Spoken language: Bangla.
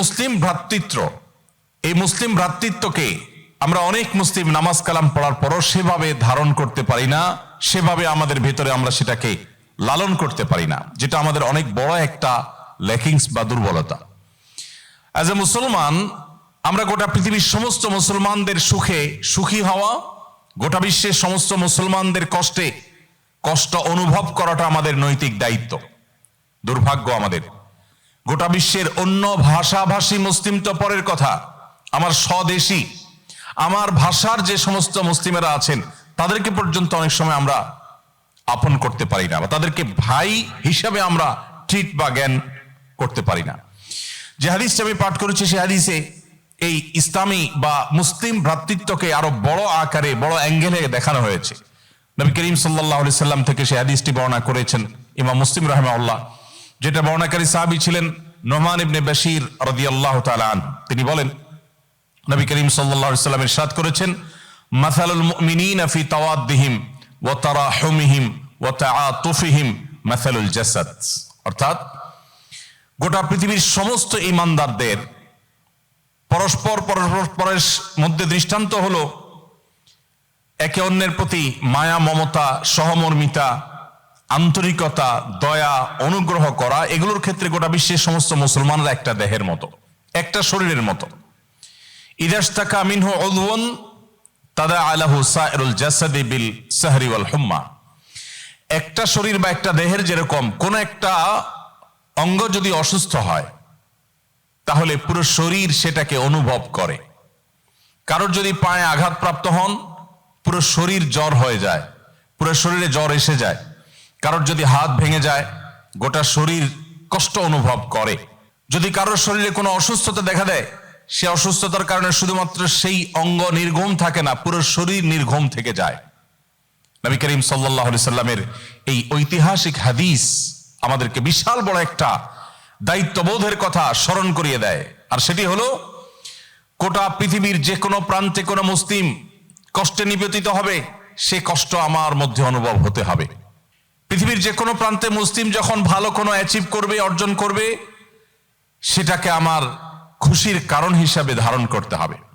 মুসলিম ভ্রাতৃত্ব। এই মুসলিম ভ্রাতৃত্বকে আমরা অনেক মুসলিম নামাজ কালাম পড়ার পরও সেভাবে ধারণ করতে পারি না, সেভাবে আমাদের ভেতরে আমরা সেটাকে লালন করতে পারি না, যেটা আমাদের অনেক বড় একটা ল্যাকিংস বা দুর্বলতা। অ্যাজ এ মুসলমান, আমরা গোটা পৃথিবীর সমস্ত মুসলমানদের সুখে সুখী হওয়া, গোটা বিশ্বের সমস্ত মুসলমানদের কষ্টে কষ্ট অনুভব করাটা আমাদের নৈতিক দায়িত্ব, দুর্ভাগ্য আমাদের। গোটা বিশ্বের অন্য ভাষাভাষী মুসলিম তো পরের কথা। আমার স্বদেশী, আমার ভাষার যে সমস্ত মুসলিমেরা আছেন, তাদেরকে পর্যন্ত অনেক সময় আমরা আপন করতে পারি না বা তাদেরকে ভাই হিসাবে আমরা ট্রিট বা জ্ঞান করতে পারি না। যে হাদিসটা আমি পাঠ করেছি, সে হাদিসে এই ইসলামী বা মুসলিম ভ্রাতৃত্বকে আরও বড় আকারে, বড় অ্যাঙ্গেলে দেখানো হয়েছে। নবী করিম সাল্লাহ সাল্লাম থেকে সে হাদিসটি বর্ণনা করেছেন ইমাম মুসলিম রহমাউল্লাহ যেটা বর্ণাকারী সাহাবি ছিলেন নোমান ইবনে বাশির রাদিয়াল্লাহু তাআলা আনহু। তিনি বলেন, নবী করিম সাল্লাল্লাহু আলাইহি সাল্লাম ইরশাদ করেছেন, মাসালুল মুমিনিনা ফি তাওয়াদ্দিহিম ওয়া তারাহুমিহিম ওয়া তাআতুফিহিম মাসালুল জাসাদ। অর্থাৎ, গোটা পৃথিবীর সমস্ত ইমানদারদের পরস্পর পরস্পরের মধ্যে দৃষ্টান্ত হলো একে অন্যের প্রতি মায়া, মমতা, সহমর্মিতা আন্তরিকতা, দয়া, অনুগ্রহ করা, এগুলোর ক্ষেত্রে গোটা বিশ্বের সমস্ত মুসলমানরা একটা দেহের মতো, একটা শরীরের মতো। ইদাস্তাকা মিনহু উযওয়ান তাদা আলাহু সাইরুল জাসাদি বিল সাহরি হুম্মা। একটা শরীর বা একটা দেহের যেরকম কোন একটা অঙ্গ যদি অসুস্থ হয়, তাহলে পুরো শরীর সেটাকে অনুভব করে। কারোর যদি পায়ে আঘাতপ্রাপ্ত হন, পুরো শরীর জ্বর হয়ে যায়, পুরো শরীরে জ্বর এসে যায়। কারোর যদি হাত ভেঙে যায়, গোটা শরীর কষ্ট অনুভব করে। যদি কারোর শরীরে কোনো অসুস্থতা দেখা দেয়, সে অসুস্থতার কারণে শুধুমাত্র সেই অঙ্গ নির্ঘুম থাকে না, পুরো শরীর নির্ঘুম থেকে যায়। নবী করিম সাল্লাহ সাল্লামের এই ঐতিহাসিক হাদিস আমাদেরকে বিশাল বড় একটা দায়িত্ববোধের কথা স্মরণ করিয়ে দেয়। আর সেটি হলো, গোটা পৃথিবীর যে কোনো প্রান্তে কোনো মুসলিম কষ্টে নিবেদিত হবে, সে কষ্ট আমার মধ্যে অনুভব হতে হবে। পৃথিবীর যে কোনো প্রান্তে মুসলিম যখন ভালো কোনো অ্যাচিভ করবে, অর্জন করবে, সেটাকে আমার খুশির কারণ হিসাবে ধারণ করতে হবে।